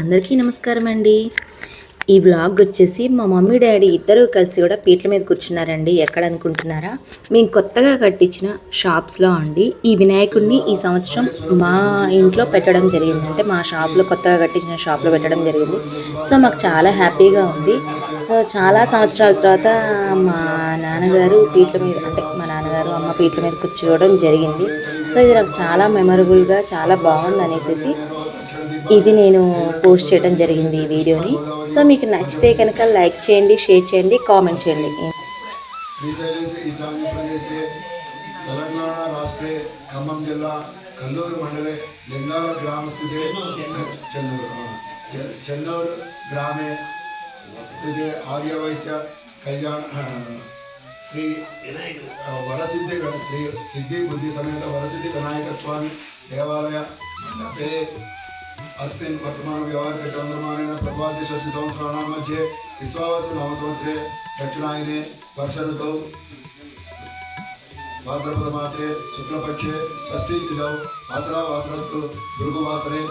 అందరికీ నమస్కారం అండి. ఈ వ్లాగ్ వచ్చేసి మా మమ్మీ డాడీ ఇద్దరు కలిసి కూడా పీట్ల మీద కూర్చున్నారండి. ఎక్కడ అనుకుంటున్నారా? మేము కొత్తగా కట్టించిన షాప్స్లో అండి. ఈ వినాయకుడిని ఈ సంవత్సరం మా ఇంట్లో పెట్టడం జరిగింది. అంటే మా షాప్లో కొత్తగా కట్టించిన షాప్లో పెట్టడం జరిగింది. సో మాకు చాలా హ్యాపీగా ఉంది. సో చాలా సంవత్సరాల తర్వాత మా నాన్నగారు పీట్ల మీద అంటే మా నాన్నగారు అమ్మ పీట్ల మీద కూర్చోవడం జరిగింది. సో ఇది నాకు చాలా మెమరబుల్గా చాలా బాగుంది అనేసి ఇది నేను పోస్ట్ చేయడం జరిగింది ఈ వీడియోని సో మీకు నచ్చితే కనుక లైక్ చేయండి షేర్ చేయండి కామెంట్ చేయండి శ్రీశైలేశ ఈశాన్యప్రదేశే తెలంగాణ రాష్ట్రే ఖమ్మం జిల్లా కల్లూరు మండలే లింగాల గ్రామస్థితే చెన్నూరు చె- చెన్నూరు గ్రామే స్థితే ఆర్యవైశ్య కళ్యాణ శ్రీ వరసిద్ధి శ్రీ సిద్ధి బుద్ధి సమేత వరసిద్ధి వినాయక స్వామి దేవాలయ మండపే अस्मिन् वर्तमान व्यवहारिक चन्द्रमानेन प्रभाते षष्टि संवत्सराणां मध्ये विश्वावसु नव संवत्सरे दक्षिणायने वर्ष ऋतौ भाद्रपदमासे शुक्लपक्षे षष्ठी तिथौ వాసరా వాసరత్తు భృగువాసరే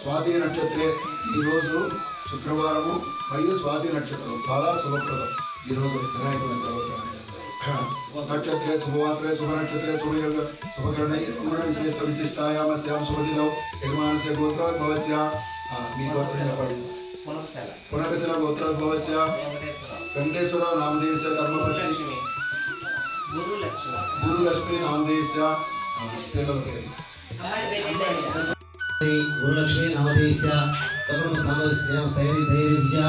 స్వాతి నక్షత్రే ఈరోజు శుక్రవారము మరియు స్వాతి నక్షత్రం చాలా శుభప్రదం ఈరోజు వినాయకుడి నక్షత్రే नक्षत्रे शुभवासरे शुभ नक्षत्रे शुभ योग शुभकरणे उन्होंने विशेष विशिष्टायाम श्याम सुमतिनौ यजमानस्य गोत्र भवस्य। मी गोत्र गोत्र भवस्य। वेंकटेश्वर गुरु लक्ष्मी नामदेवस्य गुरुलक्ष्मी नामदेवस्य कर्म सामर्थ्य सैरी धैर्य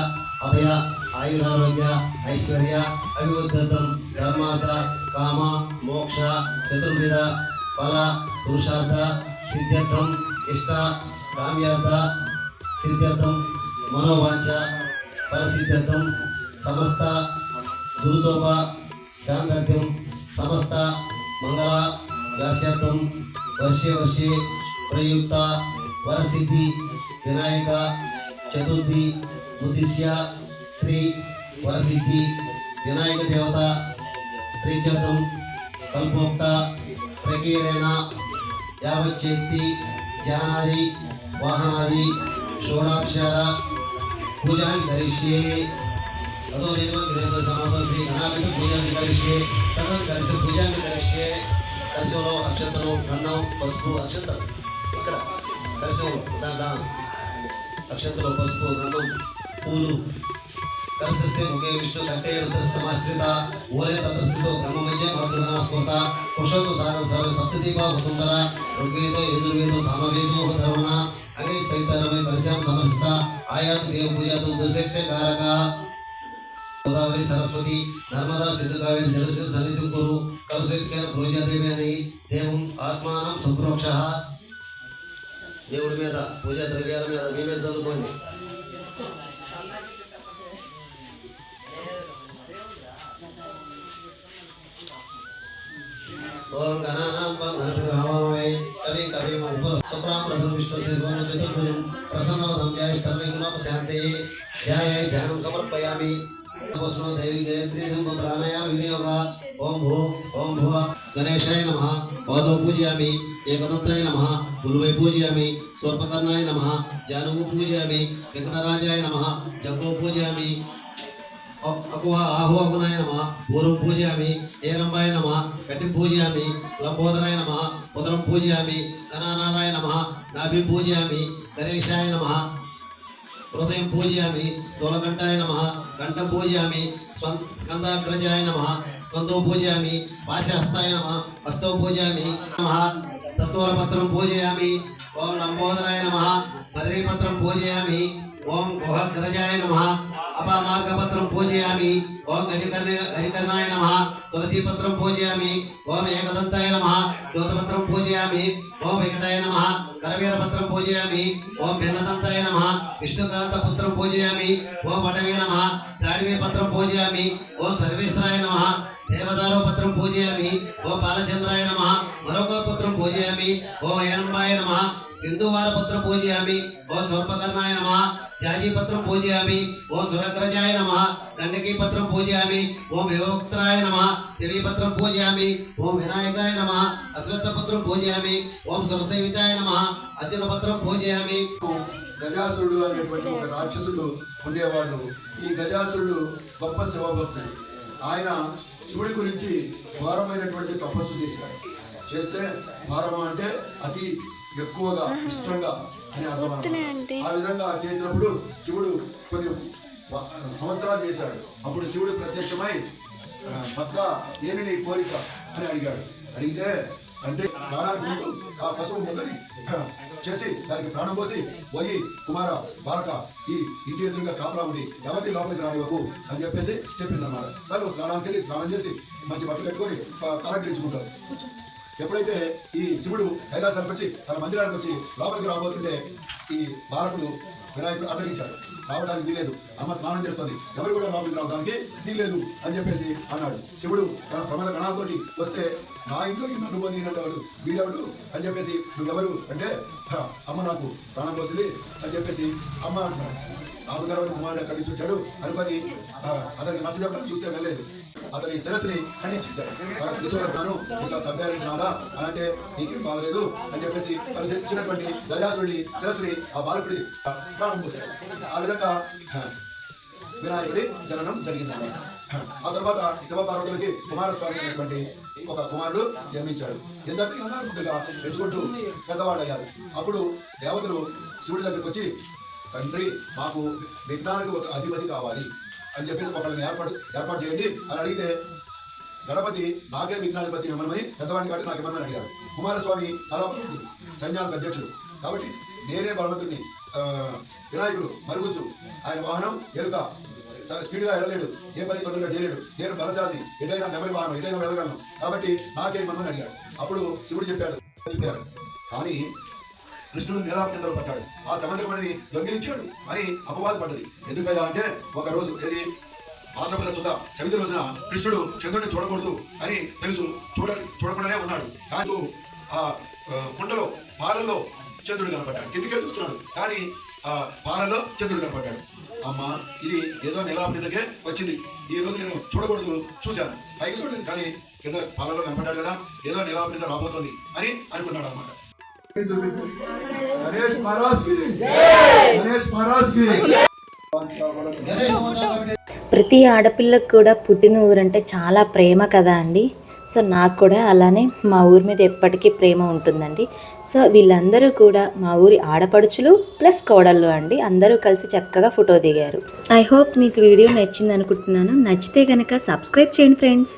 अभय। ఆయురారోగ్య ఐశ్వర్య అభివృద్ధం ధర్మార్థ కామ మోక్ష చతుర్విధ ఫల పురుషార్థ సిద్ధ్యర్థం ఇష్ట కామ్యార్థ సిద్ధ్యర్థం మనోవాంఛ ఫలసిద్ధ్యర్థం సమస్త దురుతోప శాంతర్థ్యం సమస్త మంగళ రాశ్యార్థం వర్షే వర్షే ప్రయుక్త వరసిద్ధి వినాయక చతుర్థి ఉద్దిశ్య శ్రీ వరసిద్ధి వినాయక దేవత ప్రీత్యర్థం కల్పోక్త ప్రకీరేణ యావచ్చక్తి జానాది వాహనాది షోడాక్షర పూజాన్ని ధరిష్యే. అదో నేను గ్రహ సమాధో శ్రీ గణాపతి పూజాన్ని ధరిష్యే. తదన కలిసి పూజాన్ని ధరిష్యే. కలిసంలో అక్షతలు గంధం పసుపు అక్షంతలు. ఇక్కడ కలిసంలో దాదా. అక్షంతలు పసుపు గంధం పూలు. కలసస్య ముఖే విష్ణు కంఠే రుద్ర సమాశ్రిత ఓలే తత్స్థితో బ్రహ్మమయ్య భద్రధన స్ఫూర్త కుషతు సాగర సర్వ సప్తదీప వసుంధర ఋగ్వేదో యజుర్వేదో సామవేదో ధర్మణ అగే సైతరమై దర్శ్యాం సమస్త ఆయాతు దేవ పూజాతు దుశక్తే కారక గోదావరి సరస్వతి నర్మదా సిద్ధు కావేరి జలశుద్ధ సన్నిధి కురు కలశక్తికైన పూజాదేవి అని దేవం ఆత్మానం సంప్రోక్ష దేవుడి మీద పూజా ద్రవ్యాల మీద మీ మీద చదువుకోండి ओम गणानात्मं हरिर्भावे कवि कवि मल्प सुप्रां प्रथम विश्वस्य भुवन चतुर्भुजं प्रसन्नवदं जय सर्वे गुणापशान्ते ध्यायाय ध्यानं समर्पयामि। वसुनो देवी गायत्री सिंह प्राणायाम विनियोगा ओम भू ओम भुव। गणेशाय नमः। पादो पूजयामि। एकदंताय नमः। गुलवे पूजयामि। स्वर्पकर्णाय नमः। जानवो पूजयामि। विघ्नराजाय नमः। जगो पूजयामि। అకువ ఆహువగునాయ నమ పూర్వం పూజయామి ఏరంబాయ నమ గట్టి పూజయామి లంబోదరాయ నమ ఉదరం పూజయామి గణానాథాయ నమ నాభి పూజయామి గణేశాయ నమ హృదయం పూజయామి స్థూలకంఠాయ నమ కంఠం పూజయామి స్వం స్కందాగ్రజాయ నమ స్కందో పూజయామి పాశహస్తాయ నమ హస్తో పూజయామి నమ తత్వరపత్రం పూజయామి ఓం లంబోదరాయ నమ బద్రీపత్రం పూజయామి ఓం గుహగ్రజాయ నమ అపమార్గపత్రం పూజయామి. ఓం గజకర్ణ గజకర్ణాయ నమ. తులసీపత్రం పూజయామి. ఓం ఏకదంతాయ నమ. జ్యోతపత్రం పూజయామి. ఓం వెంకటాయ నమ. కరవీరపత్రం పూజయామి. ఓం భిన్నదంతాయ నమ. విష్ణుకాంతపుత్రం పూజయామి. ఓం వటవే నమ. దాడివే పత్రం పూజయామి. ఓం సర్వేశ్వరాయ నమ. దేవదారు పత్రం పూజయామి. ఓం బాలచంద్రాయ నమ. మరొక పత్రం పూజయామి. ఓం ఏనంబాయ నమ. సింధువార పత్రం పూజయామి. ఓం సోపకర్ణాయ నమ. జాజీ పత్రం పూజయామి ఓం సురగ్రజాయ నమ గండకీ పత్రం పూజయామి ఓం వివక్త్రాయ నమ దేవీ పత్రం పూజయామి ఓం వినాయకాయ నమ అశ్వత్థ పత్రం పూజయామి ఓం సురసేవితాయ నమ అర్జున పత్రం పూజయామి గజాసురుడు అనేటువంటి ఒక రాక్షసుడు ఉండేవాడు ఈ గజాసురుడు గొప్ప శివభక్తుడు ఆయన శివుడి గురించి ఘోరమైనటువంటి తపస్సు చేశాడు చేస్తే ఘోరము అంటే అతి ఎక్కువగా ఇష్టంగా అని అర్థం. ఆ విధంగా చేసినప్పుడు శివుడు కొన్ని సంవత్సరాలు చేశాడు. అప్పుడు శివుడు ప్రత్యక్షమై ఆ, భక్త ఏమి నీ కోరిక అని అడిగాడు. అడిగితే అంటే స్నానానికి ముందు ఆ పశువు ముందని చేసి దానికి ప్రాణం పోసి పోయి కుమార బాలక ఈ ఇంటి ఎదురుగా కాపలా ఉండి ఎవరిని లోపలికి రానివ్వకు అని చెప్పేసి చెప్పింది అనమాట తను స్నానానికి వెళ్ళి స్నానం చేసి మంచి బట్టలు కట్టుకొని తలకరించుకుంటారు ఎప్పుడైతే ఈ శివుడు కైలాసానికి వచ్చి తన మందిరానికి వచ్చి లోపలికి రాబోతుంటే ఈ బాలకుడు వినాయకుడు అడ్డగించాడు. రావడానికి వీలేదు అమ్మ స్నానం చేస్తుంది. ఎవరు కూడా లోపలికి రావడానికి వీలేదు అని చెప్పేసి అన్నాడు. శివుడు తన ప్రమద కణాలతోటి వస్తే నా ఇంట్లోకి నన్ను పోనీనట్టవాడు వీడెవడు? అని చెప్పేసి నువ్వెవరు? అంటే అమ్మ నాకు ప్రాణం పోసింది అని చెప్పేసి అమ్మ అంటున్నాడు. నాకు తర్వాత కుమారుడు అక్కడి నుంచి వచ్చాడు. అనుకొని అతనికి నచ్చ చెప్పడానికి చూస్తే వెళ్ళలేదు. అతని శిరస్సుని ఖండించేశాడు. తన త్రిశూలతాను ఇట్లా చంపారంటే నాదా అని అంటే నీకేం బాగలేదు అని చెప్పేసి తను తెచ్చినటువంటి గజాసుడి శిరస్సుని ఆ బాలకుడి ప్రాణం పోశాడు. ఆ విధంగా వినాయకుడి జననం జరిగిందన్నమాట. ఆ తర్వాత శివపార్వతులకి కుమారస్వామి అనేటువంటి ఒక కుమారుడు జన్మించాడు. ఎందరికీ అనారోగ్యంగా తెచ్చుకుంటూ పెద్దవాడయ్యారు అప్పుడు దేవతలు శివుడి దగ్గరికి వచ్చి తండ్రి మాకు విజ్ఞానికి ఒక అధిపతి కావాలి. అని చెప్పేసి ఒకళ్ళని ఏర్పాటు ఏర్పాటు చేయండి. అని అడిగితే గణపతి నాకే విఘ్నాధిపతి ఇవ్వమని పెద్దవాడిని కాబట్టి నాకు ఇవ్వమని అడిగాడు. కుమారస్వామి చాలా బలవంతుడు సైన్యానికి అధ్యక్షుడు. కాబట్టి నేనే బలవంతుడిని. వినాయకుడు మరుగుచ్చు. ఆయన వాహనం ఎరుక. చాలా స్పీడ్గా వెళ్ళలేడు ఏ పని తొందరగా చేయలేడు. నేను బలశాలి. ఎటైనా నెమలి వాహనం ఎటైనా వెళ్ళగలను. కాబట్టి నాకే ఇవ్వమని అడిగాడు. అప్పుడు శివుడు చెప్పాడు చెప్పాడు. కానీ కృష్ణుడు నిరాపనిందలు పడ్డాడు ఆ సమంతకమణిని దొంగిలించాడు. అని అపవాద పడ్డది. ఎందుకయ్యా అంటే ఒక రోజు ఏది? భాద్రపద సుధ చవితి రోజున కృష్ణుడు చంద్రుడిని చూడకూడదు అని తెలుసు. చూడ చూడకుండానే ఉన్నాడు. కానీ ఆ కుండలో పాలల్లో చంద్రుడు కనపడ్డాడు. కిందికే చూస్తున్నాడు. కానీ ఆ పాలలో చంద్రుడు కనపడ్డాడు. అమ్మ ఇది ఏదో నిలాపనిందకే వచ్చింది. ఈ రోజు నేను చూడకూడదు చూశాను. పైకి చూడలేదు కానీ కింద పాలలో కనపడ్డాడు కదా ఏదో నిలాపనింద రాబోతోంది అని అనుకున్నాడు అనమాట గణేష్ మహారాజ్కి గణేష్ మహారాజ్కి ప్రతి ఆడపిల్లకు కూడా పుట్టిన ఊరంటే చాలా ప్రేమ కదా అండి. సో నాకు కూడా అలానే మా ఊరి మీద ఎప్పటికీ ప్రేమ ఉంటుందండి. సో వీళ్ళందరూ కూడా మా ఊరి ఆడపడుచులు ప్లస్ కోడళ్ళు అండి. అందరూ కలిసి చక్కగా ఫోటో దిగారు. ఐ హోప్ మీకు వీడియో నచ్చింది అనుకుంటున్నాను నచ్చితే కనుక సబ్స్క్రైబ్ చేయండి ఫ్రెండ్స్.